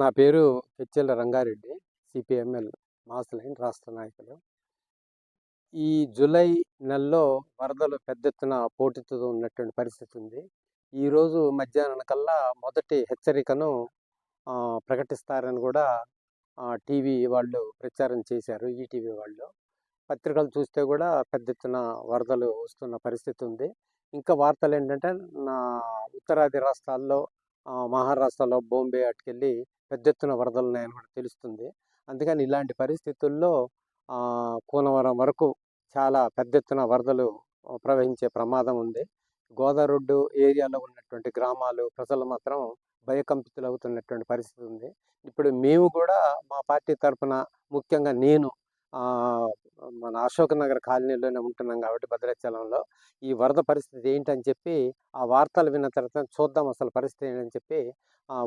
నా పేరు HL Rangareddy CPML mass line రాష్ట్ర నాయకులు. ఈ జూలై నెలలో వరదలు పెద్ద ఎత్తున పోటీతో ఉన్నటువంటి పరిస్థితి ఉంది. ఈరోజు మధ్యాహ్నం కల్లా మొదటి హెచ్చరికను ప్రకటిస్తారని కూడా టీవీ వాళ్ళు ప్రచారం చేశారు. ఈటీవీ వాళ్ళు. పత్రికలు చూస్తే కూడా పెద్ద ఎత్తున వరదలు వస్తున్న పరిస్థితి ఉంది. ఇంకా వార్తలు ఏంటంటే నా ఉత్తరాది రాష్ట్రాల్లో మహారాష్ట్రలో బాంబే అటుకెళ్ళి పెద్ద ఎత్తున వరదలు ఉన్నాయని కూడా తెలుస్తుంది. అందుకని ఇలాంటి పరిస్థితుల్లో కూనవరం వరకు చాలా పెద్ద ఎత్తున వరదలు ప్రవహించే ప్రమాదం ఉంది. గోదావరి ఏరియాలో ఉన్నటువంటి గ్రామాలు ప్రజలు మాత్రం భయకంపితులు అవుతున్నటువంటి పరిస్థితి ఉంది ఇప్పుడు మేము కూడా మా పార్టీ తరఫున ముఖ్యంగా నేను మన అశోక్ నగర్ కాలనీలోనే ఉంటున్నాం కాబట్టి భద్రాచలంలో. ఈ వరద పరిస్థితి ఏంటని చెప్పి ఆ వార్తలు విన్న తర్వాత చూద్దాం అసలు పరిస్థితి ఏంటని చెప్పి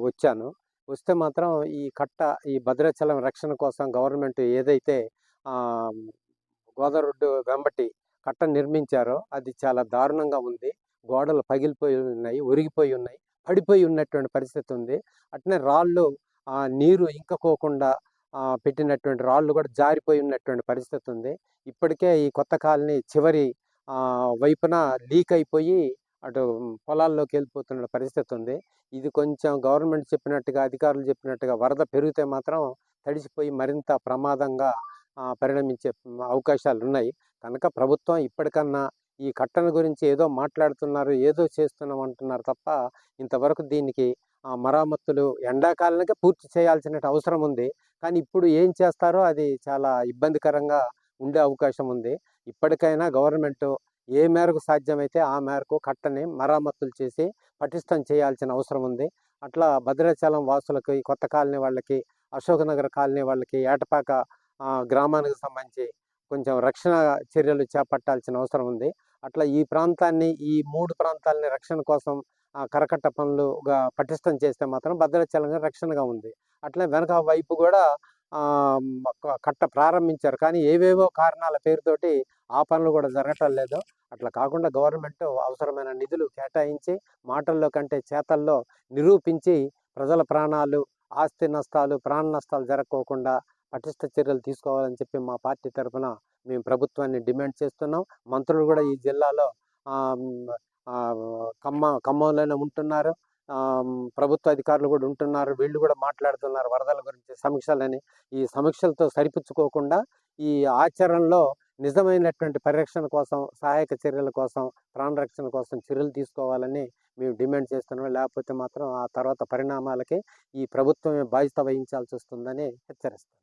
వచ్చాను. వస్తే మాత్రం ఈ కట్ట ఈ భద్రాచలం రక్షణ కోసం గవర్నమెంట్ ఏదైతే ఆ, గోదావరి వెంబటి కట్ట నిర్మించారో అది చాలా దారుణంగా ఉంది. గోడలు పగిలిపోయి ఉన్నాయి ఒరిగిపోయి ఉన్నాయి పడిపోయి ఉన్నటువంటి పరిస్థితి ఉంది. అట్నే రాళ్ళు నీరు ఇంకపోకుండా పెట్టినటువంటి రాళ్ళు కూడా జారిపోయి ఉన్నటువంటి పరిస్థితి ఉంది ఇప్పటికే ఈ కొత్త కాలనీ చివరి వైపున లీక్ అయిపోయి అటు పొలాల్లోకి వెళ్ళిపోతున్న పరిస్థితి ఉంది. ఇది కొంచెం గవర్నమెంట్ చెప్పినట్టుగా అధికారులు చెప్పినట్టుగా వరద పెరిగితే మాత్రం తడిసిపోయి మరింత ప్రమాదంగా పరిణమించే అవకాశాలు ఉన్నాయి. కనుక ప్రభుత్వం ఇప్పటికన్నా ఈ కట్టన గురించి ఏదో మాట్లాడుతున్నారు ఏదో చేస్తున్నాం అంటున్నారు తప్ప ఇంతవరకు దీనికి ఆ, మరమ్మతులు పూర్తి చేయాల్సిన అవసరం ఉంది. కానీ ఇప్పుడు ఏం చేస్తారో అది చాలా ఇబ్బందికరంగా ఉండే అవకాశం ఉంది. ఇప్పటికైనా గవర్నమెంట్ ఏ మేరకు సాధ్యమైతే ఆ మేరకు కట్టని మరమ్మతులు చేసి పటిష్టం చేయాల్సిన అవసరం ఉంది. అట్లా భద్రాచలం వాసులకి కొత్త కాలనీ వాళ్ళకి అశోక్నగర్ కాలనీ వాళ్ళకి ఏటపాక గ్రామానికి సంబంధించి కొంచెం రక్షణ చర్యలు చేపట్టాల్సిన అవసరం ఉంది. అట్లా ఈ ప్రాంతాన్ని ఈ మూడు ప్రాంతాలని రక్షణ కోసం కరకట్ట పనులుగా పటిష్టం చేస్తే మాత్రం భద్రాచలంగా రక్షణగా ఉంది. అట్లే వెనక వైపు కూడా కట్ట ప్రారంభించారు. కానీ ఏవేవో కారణాల పేరుతోటి ఆ పనులు కూడా జరగటం లేదు. అట్లా కాకుండా గవర్నమెంట్ అవసరమైన నిధులు కేటాయించి మాటల్లో కంటే చేతల్లో నిరూపించి ప్రజల ప్రాణాలు ఆస్తి నష్టాలు ప్రాణ నష్టాలు జరగకోకుండా పటిష్ట చర్యలు తీసుకోవాలని చెప్పి మా పార్టీ తరఫున మేము ప్రభుత్వాన్ని డిమాండ్ చేస్తున్నాం. మంత్రులు కూడా ఈ జిల్లాలో ఖమ్మ ఖమ్మంలోనే ఉంటున్నారు. ప్రభుత్వ అధికారులు కూడా ఉంటున్నారు. వీళ్ళు కూడా మాట్లాడుతున్నారు వరదల గురించి సమీక్షలని. ఈ సమీక్షలతో సరిపుచ్చుకోకుండా ఈ ఆచరణలో నిజమైనటువంటి పరిరక్షణ కోసం సహాయక చర్యల కోసం ప్రాణరక్షణ కోసం చర్యలు తీసుకోవాలని మేము డిమాండ్ చేస్తున్నాం. లేకపోతే మాత్రం ఆ తర్వాత పరిణామాలకి ఈ ప్రభుత్వమే బాధ్యత వహించాల్సి వస్తుందని హెచ్చరిస్తాం